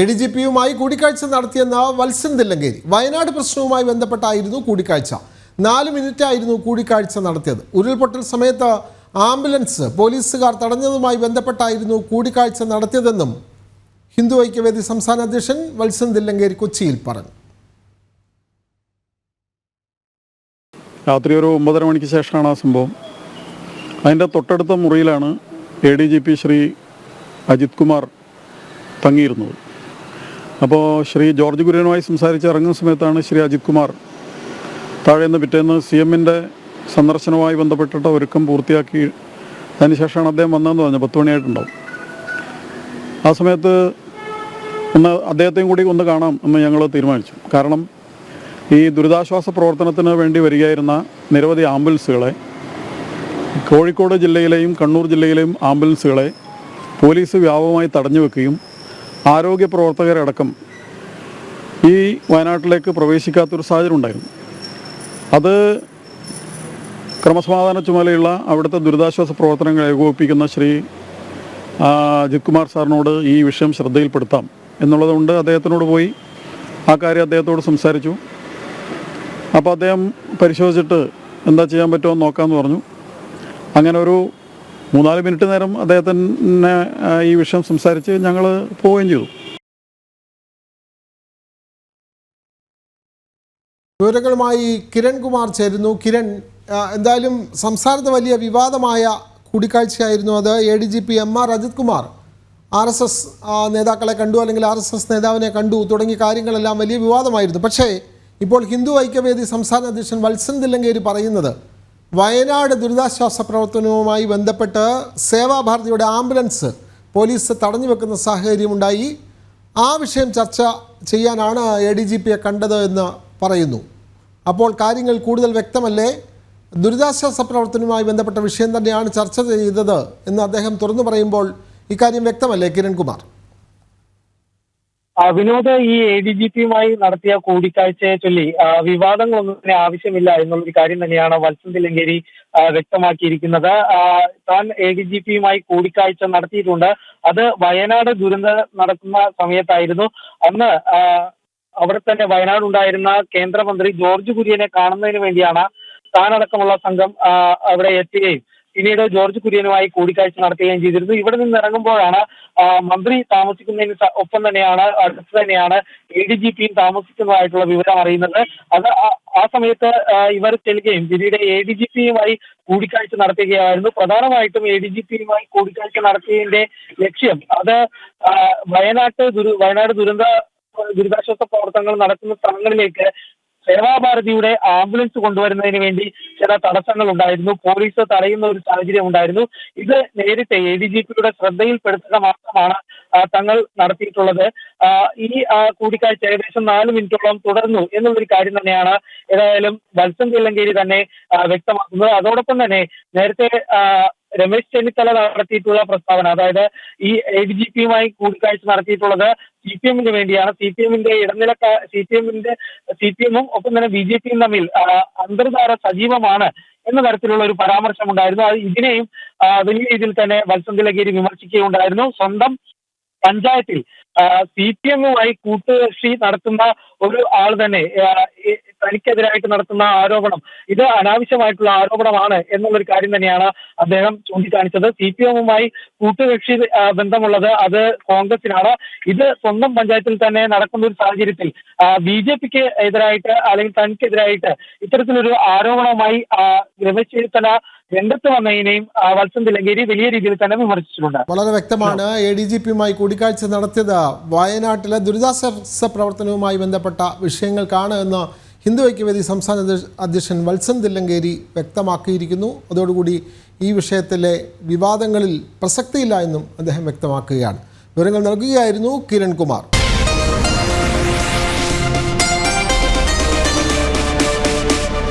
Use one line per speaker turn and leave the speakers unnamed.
A D G പിയുമായി കൂടിക്കാഴ്ച നടത്തിയെന്ന വത്സൻ തില്ലങ്കേരി. വയനാട് പ്രശ്നവുമായി ബന്ധപ്പെട്ടായിരുന്നു കൂടിക്കാഴ്ച. നാല് മിനിറ്റായിരുന്നു കൂടിക്കാഴ്ച നടത്തിയത്. ഉരുൾപൊട്ടൽ സമയത്ത് ആംബുലൻസ് പോലീസുകാർ തടഞ്ഞതുമായി ബന്ധപ്പെട്ടായിരുന്നു കൂടിക്കാഴ്ച നടത്തിയതെന്നും ഹിന്ദു ഐക്യവേദി സംസ്ഥാന അധ്യക്ഷൻ വത്സൻ തില്ലങ്കേരി കൊച്ചിയിൽ പറഞ്ഞു.
രാത്രി ഒരു ഒമ്പതര മണിക്ക് ശേഷമാണ് ആ സംഭവം. അതിന്റെ തൊട്ടടുത്ത മുറിയിലാണ് A D G P Shri Ajith Kumar തങ്ങിയിരുന്നത്. അപ്പോൾ ശ്രീ ജോർജ് കുര്യനുമായി സംസാരിച്ച് ഇറങ്ങുന്ന സമയത്താണ് ശ്രീ അജിത് കുമാർ താഴെ നിന്ന് പിറ്റേന്ന് സി എമ്മിന്റെ സന്ദർശനവുമായി ബന്ധപ്പെട്ടിട്ട് ഒരുക്കം പൂർത്തിയാക്കി. അതിനുശേഷമാണ് അദ്ദേഹം വന്നതെന്ന് പറഞ്ഞു. പത്ത് മണിയായിട്ടുണ്ടാവും. ആ സമയത്ത് ഒന്ന് അദ്ദേഹത്തെയും കൂടി ഒന്ന് കാണാം എന്ന് ഞങ്ങൾ തീരുമാനിച്ചു. കാരണം ഈ ദുരിതാശ്വാസ പ്രവർത്തനത്തിന് വേണ്ടി വരികയായിരുന്ന നിരവധി ആംബുലൻസുകളെ കോഴിക്കോട് ജില്ലയിലെയും കണ്ണൂർ ജില്ലയിലെയും ആംബുലൻസുകളെ പോലീസ് വ്യാപകമായി തടഞ്ഞു വെക്കുകയും ആരോഗ്യ പ്രവർത്തകരടക്കം ഈ വയനാട്ടിലേക്ക് പ്രവേശിക്കാത്തൊരു സാഹചര്യം ഉണ്ടായിരുന്നു. അത് ക്രമസമാധാന ചുമതലയുള്ള അവിടുത്തെ ദുരിതാശ്വാസ പ്രവർത്തനങ്ങൾ ഏകോപിപ്പിക്കുന്ന ശ്രീ അജിത് കുമാർ സാറിനോട് ഈ വിഷയം ശ്രദ്ധയിൽപ്പെടുത്താം എന്നുള്ളതുകൊണ്ട് അദ്ദേഹത്തിനോട് പോയി ആ കാര്യം അദ്ദേഹത്തോട് സംസാരിച്ചു. അപ്പോൾ അദ്ദേഹം പരിശോധിച്ചിട്ട് എന്താ ചെയ്യാൻ പറ്റുമോ എന്ന് നോക്കാമെന്ന് പറഞ്ഞു. അങ്ങനെ ഒരു മൂന്നാൽ മിനിറ്റ് നേരം അദ്ദേഹത്തിന് ഈ വിഷയം സംസാരിച്ച് ഞങ്ങൾ പോവുകയും ചെയ്തു.
വിവരങ്ങളുമായി കിരൺകുമാർ ചേരുന്നു. കിരൺ എന്തായാലും സംസ്ഥാനത്ത് വലിയ വിവാദമായ കൂടിക്കാഴ്ചയായിരുന്നു അത്. A D G P M R Ajith Kumar R S S നേതാക്കളെ കണ്ടു അല്ലെങ്കിൽ ആർ എസ് എസ് നേതാവിനെ കണ്ടു തുടങ്ങിയ കാര്യങ്ങളെല്ലാം വലിയ വിവാദമായിരുന്നു. പക്ഷേ ഇപ്പോൾ ഹിന്ദു ഐക്യവേദി സംസ്ഥാന അധ്യക്ഷൻ വത്സൻ തില്ലങ്കേരി പറയുന്നത് വയനാട് ദുരിതാശ്വാസ പ്രവർത്തനവുമായി ബന്ധപ്പെട്ട് സേവാഭാരതിയുടെ ആംബുലൻസ് പോലീസ് തടഞ്ഞു വെക്കുന്ന സാഹചര്യമുണ്ടായി. ആ വിഷയം ചർച്ച ചെയ്യാനാണ് എ ഡി ജി പിയെ കണ്ടത് എന്ന് പറയുന്നു. അപ്പോൾ കാര്യങ്ങൾ കൂടുതൽ വ്യക്തമല്ലേ? ദുരിതാശ്വാസ പ്രവർത്തനവുമായി ബന്ധപ്പെട്ട വിഷയം തന്നെയാണ് ചർച്ച ചെയ്തത് എന്ന് അദ്ദേഹം തുറന്നു പറയുമ്പോൾ ഇക്കാര്യം വ്യക്തമല്ലേ കിരൺകുമാർ?
വിനോദ് ഈ എ ഡി ജി പിയുമായി നടത്തിയ കൂടിക്കാഴ്ചയെ ചൊല്ലി വിവാദങ്ങളൊന്നും തന്നെ ആവശ്യമില്ല എന്നുള്ളൊരു കാര്യം തന്നെയാണ് വത്സൻ തില്ലങ്കേരി വ്യക്തമാക്കിയിരിക്കുന്നത്. താൻ എ ഡി ജി പിയുമായി കൂടിക്കാഴ്ച നടത്തിയിട്ടുണ്ട്. അത് വയനാട് ദുരന്തം നടക്കുന്ന സമയത്തായിരുന്നു. അന്ന് അവിടെ തന്നെ വയനാട് ഉണ്ടായിരുന്ന കേന്ദ്രമന്ത്രി ജോർജ് കുര്യനെ കാണുന്നതിന് വേണ്ടിയാണ് താനടക്കമുള്ള സംഘം അവിടെ എത്തുകയും. പിന്നീട് ജോർജ് കുര്യനുമായി കൂടിക്കാഴ്ച നടത്തുകയും ചെയ്തിരുന്നു. ഇവിടെ നിന്ന് ഇറങ്ങുമ്പോഴാണ് മന്ത്രി താമസിക്കുന്നതിന് ഒപ്പം തന്നെയാണ് അടുത്ത് തന്നെയാണ് എ ഡി ജി പിയും താമസിക്കുന്നതായിട്ടുള്ള വിവരം അറിയുന്നത്. അത് ആ- സമയത്ത് ഇവർ ചെല്ലുകയും പിന്നീട് എ ഡി ജി പിയുമായി കൂടിക്കാഴ്ച നടത്തുകയായിരുന്നു. പ്രധാനമായിട്ടും എ ഡി ജി പിയുമായി കൂടിക്കാഴ്ച നടത്തിയതിന്റെ ലക്ഷ്യം അത് വയനാട്ട് ദുരു വയനാട് ദുരന്ത ദുരിതാശ്വാസ പ്രവർത്തനങ്ങൾ നടക്കുന്ന സ്ഥലങ്ങളിലേക്ക് സേവാഭാരതിയുടെ ആംബുലൻസ് കൊണ്ടുവരുന്നതിന് വേണ്ടി ചില തടസ്സങ്ങൾ ഉണ്ടായിരുന്നു പോലീസ് തടയുന്ന ഒരു സാഹചര്യം ഉണ്ടായിരുന്നു. ഇത് നേരിട്ട് എ ഡി ജി പിയുടെ ശ്രദ്ധയിൽപ്പെടുത്തുക മാത്രമാണ് തങ്ങൾ നടത്തിയിട്ടുള്ളത്. ഈ കൂടിക്കാഴ്ച ഏകദേശം നാല് മിനിറ്റോളം തുടർന്നു എന്നുള്ളൊരു കാര്യം തന്നെയാണ് ഏതായാലും വത്സൻ തില്ലങ്കേരി തന്നെ വ്യക്തമാക്കുന്നത്. അതോടൊപ്പം തന്നെ നേരത്തെ രമേശ് ചെന്നിത്തല നടത്തിയിട്ടുള്ള പ്രസ്താവന. അതായത് ഈ എ ഡി ജി പിയുമായി കൂടിക്കാഴ്ച നടത്തിയിട്ടുള്ളത് സി പി എമ്മിന് വേണ്ടിയാണ്. സി പി എമ്മിന്റെ ഇടനിലക്ക സി പി എമ്മിന്റെ സി പി എമ്മും ഒപ്പം തന്നെ ബി ജെ പിയും തമ്മിൽ അന്തർധാര സജീവമാണ് എന്ന തരത്തിലുള്ള ഒരു പരാമർശം ഉണ്ടായിരുന്നു അത് ഇതിനെയും വലിയ രീതിയിൽ തന്നെ വത്സന്തിലഗേരി വിമർശിക്കുകയുണ്ടായിരുന്നു. സ്വന്തം പഞ്ചായത്തിൽ സി പി എമ്മുമായി കൂട്ടുകക്ഷി നടത്തുന്ന ഒരു ആൾ തന്നെ തനിക്കെതിരായിട്ട് നടത്തുന്ന ആരോപണം ഇത് അനാവശ്യമായിട്ടുള്ള ആരോപണമാണ് എന്നുള്ളൊരു കാര്യം തന്നെയാണ് അദ്ദേഹം ചൂണ്ടിക്കാണിച്ചത്. സി പി എമ്മുമായി കൂട്ടുകക്ഷി ബന്ധമുള്ളത് അത് കോൺഗ്രസിനാണ് ഇത് സ്വന്തം പഞ്ചായത്തിൽ തന്നെ നടക്കുന്ന ഒരു സാഹചര്യത്തിൽ ബി ജെ പിക്ക് എതിരായിട്ട് അല്ലെങ്കിൽ തനിക്കെതിരായിട്ട് ഇത്തരത്തിലൊരു ആരോപണവുമായി രമേശ് ചെന്നിത്തല രംഗത്ത് വന്നതിനെയും വത്സൻ തിലങ്കേരി വലിയ രീതിയിൽ തന്നെ വിമർശിച്ചിട്ടുണ്ട്.
വളരെ വ്യക്തമാണ് എ ഡി ജി പിയുമായി കൂടിക്കാഴ്ച നടത്തിയത്. വയനാട്ടിലെ ദുരിതാശ്വാസ പ്രവർത്തനവുമായി ബന്ധപ്പെട്ട വിഷയങ്ങൾക്കാണ് എന്ന് ഹിന്ദു ഐക്യവേദി സംസ്ഥാന അധ്യക്ഷ- അധ്യക്ഷൻ വത്സൻ തില്ലങ്കേരി വ്യക്തമാക്കിയിരിക്കുന്നു. അതോടുകൂടി ഈ വിഷയത്തിലെ വിവാദങ്ങളിൽ പ്രസക്തിയില്ല എന്നും അദ്ദേഹം വ്യക്തമാക്കുകയാണ്. വിവരങ്ങൾ നൽകുകയായിരുന്നു കിരൺ കുമാർ